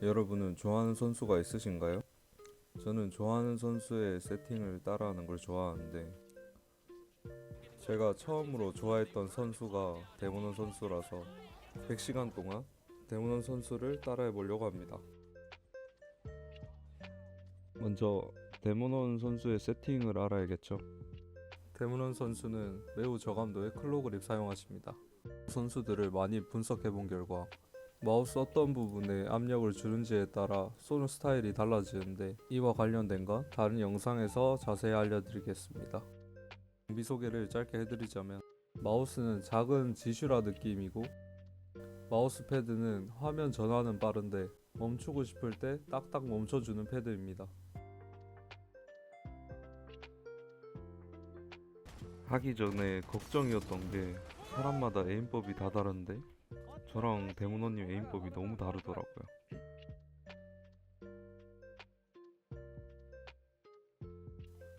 여러분은 좋아하는 선수가 있으신가요? 저는 좋아하는 선수의 세팅을 따라하는 걸 좋아하는데 제가 처음으로 좋아했던 선수가 데모넌 선수라서 100시간 동안 데모넌 선수를 따라해 보려고 합니다. 먼저 데모넌 선수의 세팅을 알아야겠죠. 데모넌 선수는 매우 저감도의 클로 그립 사용하십니다. 선수들을 많이 분석해 본 결과 마우스 어떤 부분에 압력을 주는지에 따라 쏘는 스타일이 달라지는데 이와 관련된 건 다른 영상에서 자세히 알려드리겠습니다. 장비 소개를 짧게 해드리자면 마우스는 작은 지슈라 느낌이고 마우스 패드는 화면 전환은 빠른데 멈추고 싶을 때 딱딱 멈춰주는 패드입니다. 하기 전에 걱정이었던 게 사람마다 에임법이 다 다른데 저랑 데모너님 에임법이 너무 다르더라고요.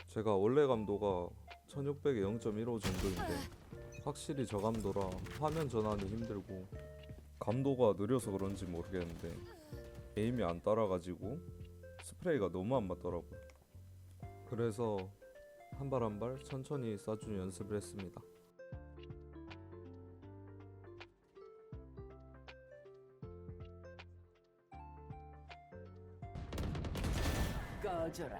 제가 원래 감도가 1600에 0.15 정도인데 확실히 저 감도라 화면 전환이 힘들고 감도가 느려서 그런지 모르겠는데 에임이 안 따라가지고 스프레이가 너무 안 맞더라고요. 그래서 한 발 한 발 천천히 쏴주는 연습을 했습니다. 꺼져라.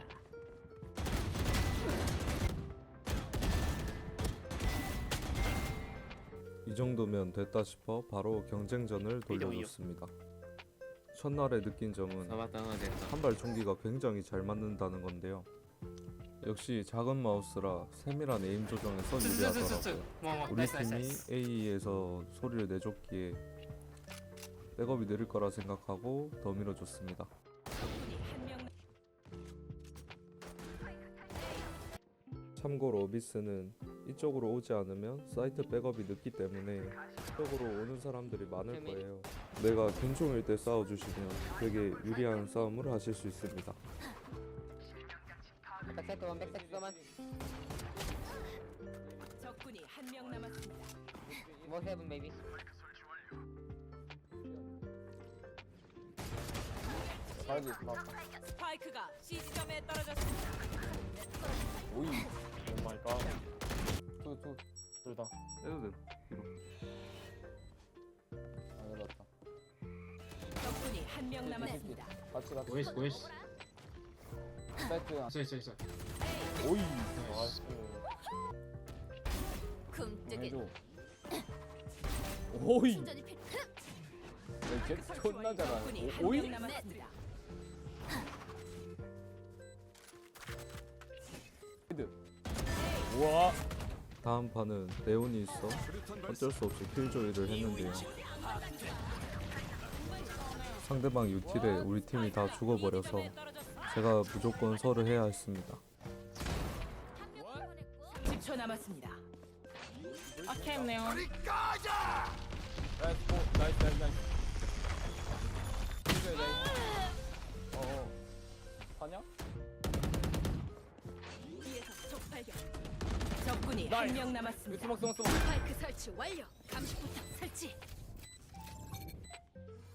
이 정도면 됐다 싶어 바로 경쟁전을 돌려줬습니다. 첫날에 느낀 점은 한 발 총기가 굉장히 잘 맞는다는 건데요. 역시 작은 마우스라 세밀한 에임 조정에서 유리하더라고요. 우리 팀이 A에서 소리를 내줬기에 백업이 느릴 거라 생각하고 더 밀어줬습니다. 참고로 어비스는 이쪽으로 오지 않으면 사이트 백업이 늦기 때문에 이쪽으로 오는 사람들이 많을 거예요. 내가 균총일 때 싸워주시면 되게 유리한 싸움을 하실 수 있습니다. 적군이 한 명 남았습니다. 뭐 세븐 베이비 가야지. 나. 스파이크가 C 지점에 떨어졌습니다. 오이. 오 마이 갓. 투, 투. 둘 다. 해도 돼. 아, 열었다. 적군이 한 명 남았습니다. 같이 같이. 보이스 보이스 사이트. 있어 있어 있어 오이. 나이스. 굶뜨게 해줘. 오이. 충전이 필요. 야, 쟤 존나 적군이 잘하네. 한 오- 오이? 명 남았습니다. 우와. 다음 판은 레온이 있어 어쩔 수 없이 킬 조이를 했는데요. 상대방 유틸에 우리 팀이 다 죽어버려서. 제가 무조건 설을 해야 했습니다. 한명 보냈고 10초 남았습니다. 오, 나이스, 나이스, 나이스. 적군이 나이스. 한명 이거 남았습니다. 스모크, 스모크, 스모크. 스파이크 설치 완료. 감시포탑 설치.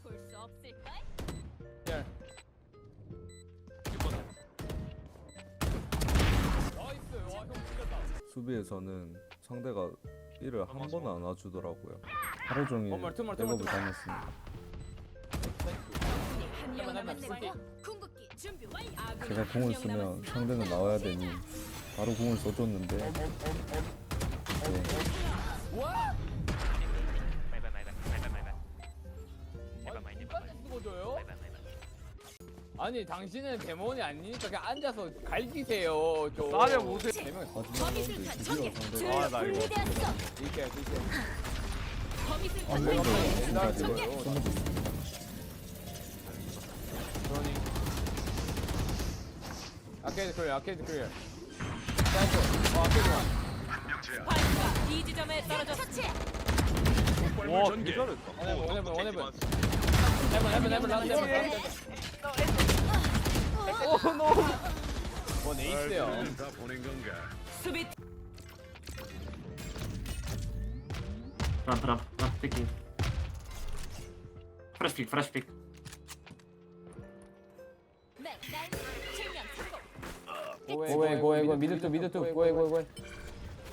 볼 수 없을까? 야. 나이스. 와, 형 죽였다. 수비에서는 상대가 이를 한 번은 안 와주더라고요. 하루 종일 백업을. 적군이 한 명 남았습니다. 궁극기 준비 완료. 아군이 제가 한 공을 명 쓰면 남았습니다. 상대는 나와야 되니 바로 공을 써줬는데 네, 와! 아니, 당신은 데몬이 아니니까 그냥 앉아서 갈기세요 좀 싸려 못해 대명 범위술탄 드디어. 상대가 줄 아, 나 이거. 이렇게 이렇게 진짜 옛날 이거 거예요. 소문이 있습니다. 그러니 아케이드 클리어 아케이드 클리어 파이크가 B 지점에 떨어졌습니다. 처치. 와, 개 잘했다. 원해본, 원해본, 원해본. 해본, 해본, 해본, 라스트 해본, 라스트 해본. 오, 노. 원 에이스요. 수비 ramp ramp ramp picking fresh pick fresh pick 성공. 고해 고해 고해 미드 투 미드 투 고해 고해 고해.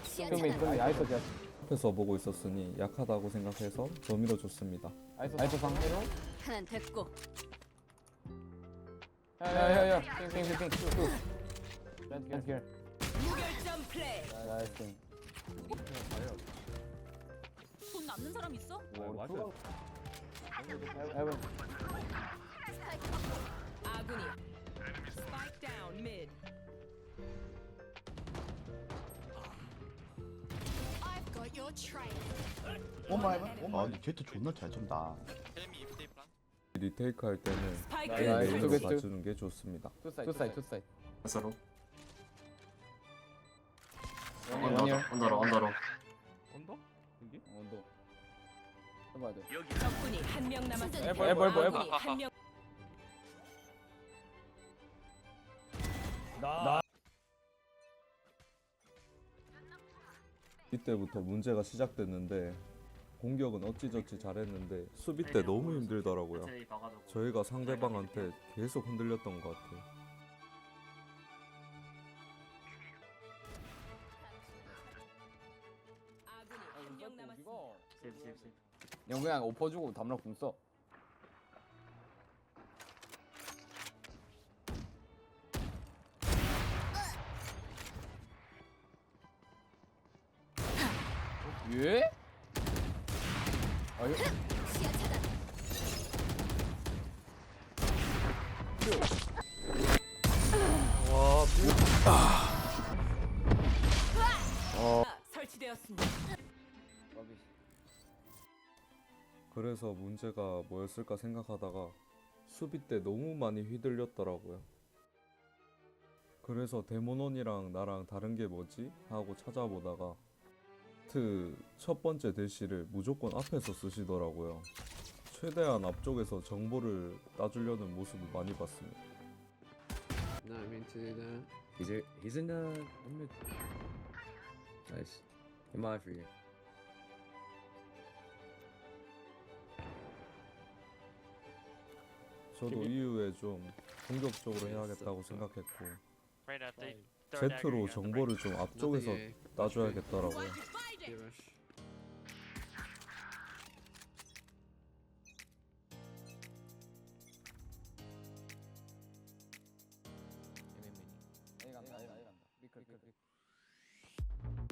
차단. 투미 아이소 자 앞에서 보고 있었으니 약하다고 생각해서 더 밀어줬습니다. 아이소 상대로? 하나 됐고. 야야야야. 띵띵띵띵 투 get 무결점 플레이. 나이스 띵돈 남는 사람 있어? 뭐 에븐 아군이 스파이크 다운 미드. 오마 해봐. 오마. 아, 제트 존나 잘 쏜다. 리테이크 할 때는 스파이크 나이스. A 나이스. 메인으로 투게트. 봐주는 게 좋습니다. 투 사이드 투 사이드 투 사이드 서로 원이어 언더로 언더로 언더 해봐야 돼 적군이 한 명 남았습니다. 에버 에버 에버 에버 아군이 한 명. 이때부터 문제가 시작됐는데 공격은 어찌저찌 잘했는데 수비 때 너무 힘들더라고요. 저희가 상대방한테 계속 흔들렸던 것 같아요. 그냥 오퍼 주고 담라 궁써 예? 아유 시야 차단. 아, 설치되었습니다. 그래서 문제가 뭐였을까 생각하다가 수비 때 너무 많이 휘둘렸더라고요. 그래서 데모논이랑 나랑 다른 게 뭐지? 하고 찾아보다가 트 첫 번째 대시를 무조건 앞에서 쓰시더라고요. 최대한 앞쪽에서 정보를 따주려는 모습을 많이 봤습니다. Not do that. He's a, he's in uh in mid. Nice. Am I for you? 저도 이후에 좀 공격적으로 해야겠다고 생각했고 Right at the 제트로 정보를 좀 앞쪽에서? 따줘야겠더라고요. Find Yeah, it. rush. A 간다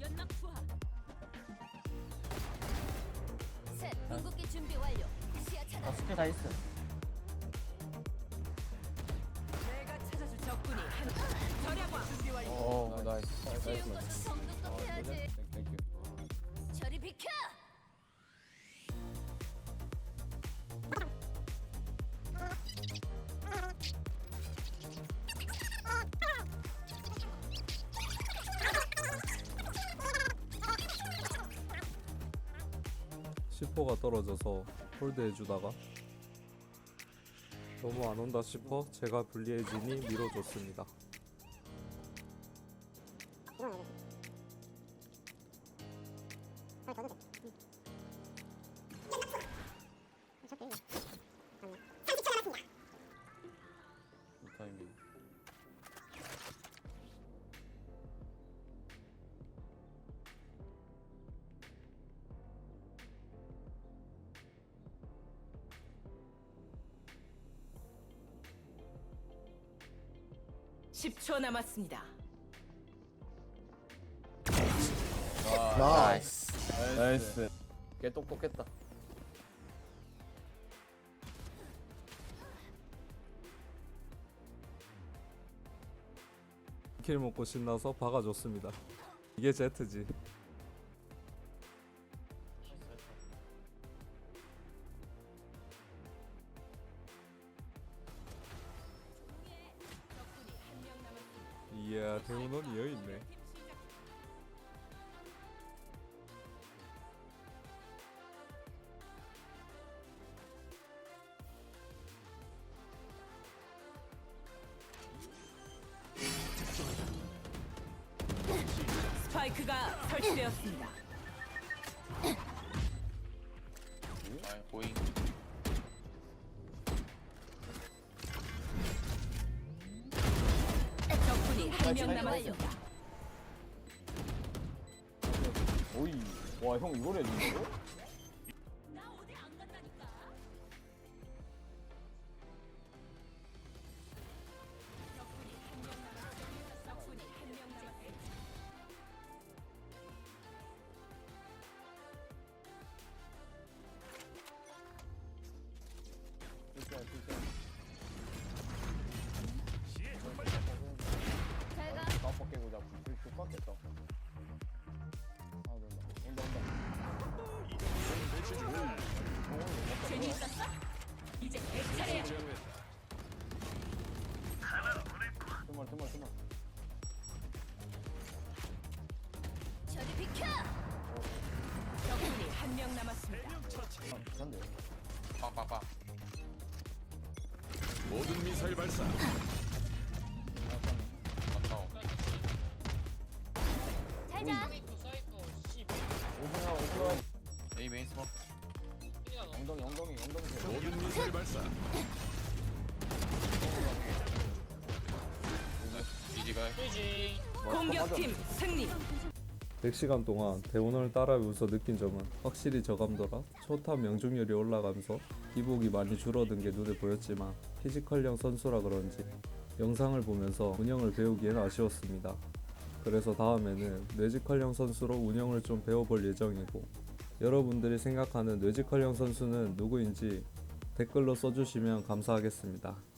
연막 투하. 셋. 궁극기 준비 완료. 시야 차단. 스킬 다 있어. 내가 찾아줄 적군이 한 절약왕 준비 완료. 어, 나이스. 쉬운 것은 성능껏 해야지. C4가 떨어져서 홀드해주다가 너무 안 온다 싶어 제가 불리해지니 밀어줬습니다. 음. 이 타이밍. 십초 남았습니다. 나이스. 나이스. 걔 똑똑했다. 킬 먹고 신나서 박아줬습니다. 이게 제트지. 이야 대문원이 여있네. 한명 남았습니다. 오이. 와, 형 이걸 해준다고? 잘자 오승아, 오승아. 에이, 메인 스모. 엉덩이, 엉덩이, 엉덩이. 모든 미사일 발사. 공격팀 승리. 100시간 동안 대문원을 따라하면서 느낀 점은 확실히 저감도라 초탑 명중률이 올라가면서 기복이 많이 줄어든 게 눈에 보였지만 피지컬형 선수라 그런지 영상을 보면서 운영을 배우기엔 아쉬웠습니다. 그래서 다음에는 뇌지컬형 선수로 운영을 좀 배워볼 예정이고 여러분들이 생각하는 뇌지컬형 선수는 누구인지 댓글로 써주시면 감사하겠습니다.